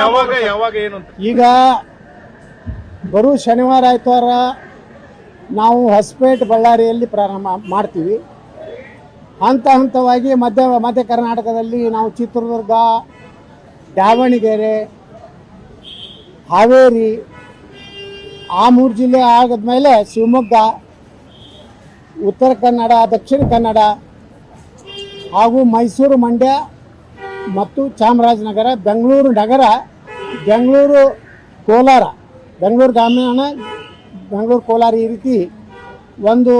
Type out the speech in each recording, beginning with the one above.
ಯಾವಾಗ ಯಾವಾಗ ಏನು ಈಗ ಬರೋ ಶನಿವಾರ, ಆಯ್ತವಾರ ನಾವು ಹೊಸಪೇಟೆ ಬಳ್ಳಾರಿಯಲ್ಲಿ ಪ್ರಾರಂಭ ಮಾಡ್ತೀವಿ. ಹಂತ ಹಂತವಾಗಿ ಮಧ್ಯ ಮಧ್ಯ ಕರ್ನಾಟಕದಲ್ಲಿ ನಾವು ಚಿತ್ರದುರ್ಗ, ದಾವಣಗೆರೆ, ಹಾವೇರಿ ಆ ಮೂರು ಜಿಲ್ಲೆ ಆಗಿದ್ಮೇಲೆ ಶಿವಮೊಗ್ಗ, ಉತ್ತರ ಕನ್ನಡ, ದಕ್ಷಿಣ ಕನ್ನಡ ಹಾಗೂ ಮೈಸೂರು ಮಂಡ್ಯ ಮತ್ತು ಚಾಮರಾಜನಗರ, ಬೆಂಗಳೂರು ನಗರ, ಬೆಂಗಳೂರು ಕೋಲಾರ. ಬೆಂಗಳೂರು ಗ್ರಾಮೀಣ, ಬೆಂಗಳೂರು ಕೋಲಾರ ಈ ರೀತಿ ಒಂದು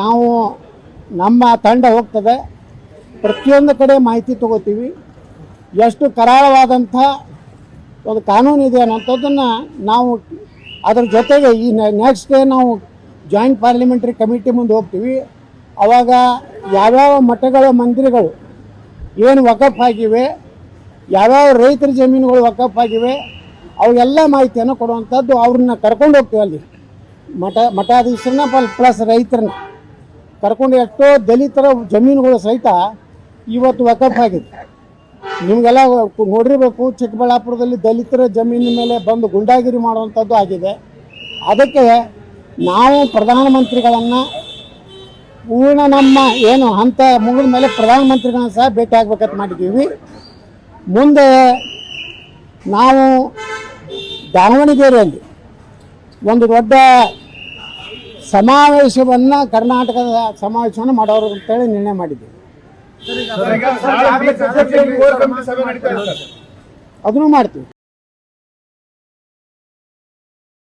ನಾವು ನಮ್ಮ ತಂಡ ಹೋಗ್ತದೆ. ಪ್ರತಿಯೊಂದು ಕಡೆ ಮಾಹಿತಿ ತಗೋತೀವಿ. ಎಷ್ಟು ಕರಾಳವಾದಂಥ ಒಂದು ಕಾನೂನು ಇದೆ ಅನ್ನೋಂಥದ್ದನ್ನು ನಾವು ಅದ್ರ ಜೊತೆಗೆ ಈ ನೆಕ್ಸ್ಟ್ ಡೇ ನಾವು ಜಾಯಿಂಟ್ ಪಾರ್ಲಿಮೆಂಟ್ರಿ ಕಮಿಟಿ ಮುಂದೆ ಹೋಗ್ತೀವಿ. ಅವಾಗ ಯಾವ್ಯಾವ ಮಠಗಳ, ಮಂದಿರಗಳು ಏನು ವಕಫ್ ಆಗಿವೆ, ಯಾವ್ಯಾವ ರೈತರ ಜಮೀನುಗಳು ವಕಫ್ ಆಗಿವೆ, ಅವೆಲ್ಲ ಮಾಹಿತಿಯನ್ನು ಕೊಡುವಂಥದ್ದು ಅವ್ರನ್ನ ಕರ್ಕೊಂಡು ಹೋಗ್ತೀವಿ ಅಲ್ಲಿ. ಮಠ, ಮಠಾಧೀಶರನ್ನ ಪಲ್ ಪ್ಲಸ್ ರೈತರನ್ನ. ಕರ್ಕೊಂಡು ಎಷ್ಟೋ ದಲಿತರ ಜಮೀನುಗಳು ಸಹಿತ ಇವತ್ತು ವಕಫ್ ಆಗಿದೆ. ನಿಮಗೆಲ್ಲ ನೋಡಿರಬೇಕು, ಚಿಕ್ಕಬಳ್ಳಾಪುರದಲ್ಲಿ ದಲಿತರ ಜಮೀನಿನ ಮೇಲೆ ಬಂದು ಗುಂಡಾಗಿರಿ ಮಾಡುವಂಥದ್ದು ಆಗಿದೆ. ಅದಕ್ಕೆ ನಾವು ಪ್ರಧಾನಮಂತ್ರಿಗಳನ್ನು ಪೂರ್ಣ ನಮ್ಮ ಏನು ಹಂತ ಮುಗಿದ ಮೇಲೆ ಪ್ರಧಾನಮಂತ್ರಿಗಳನ್ನ ಸಹ ಭೇಟಿ ಆಗ್ಬೇಕಂತ ಮಾಡಿದ್ದೀವಿ. ಮುಂದೆ ನಾವು ದಾವಣಗೆರೆಯಲ್ಲಿ ಒಂದು ದೊಡ್ಡ ಸಮಾವೇಶವನ್ನು ಕರ್ನಾಟಕದ ಸಮಾವೇಶವನ್ನು ಮಾಡೋರು ಅಂತೇಳಿ ನಿರ್ಣಯ ಮಾಡಿದ್ದೀವಿ. ಅದನ್ನು ಮಾಡ್ತೀವಿ.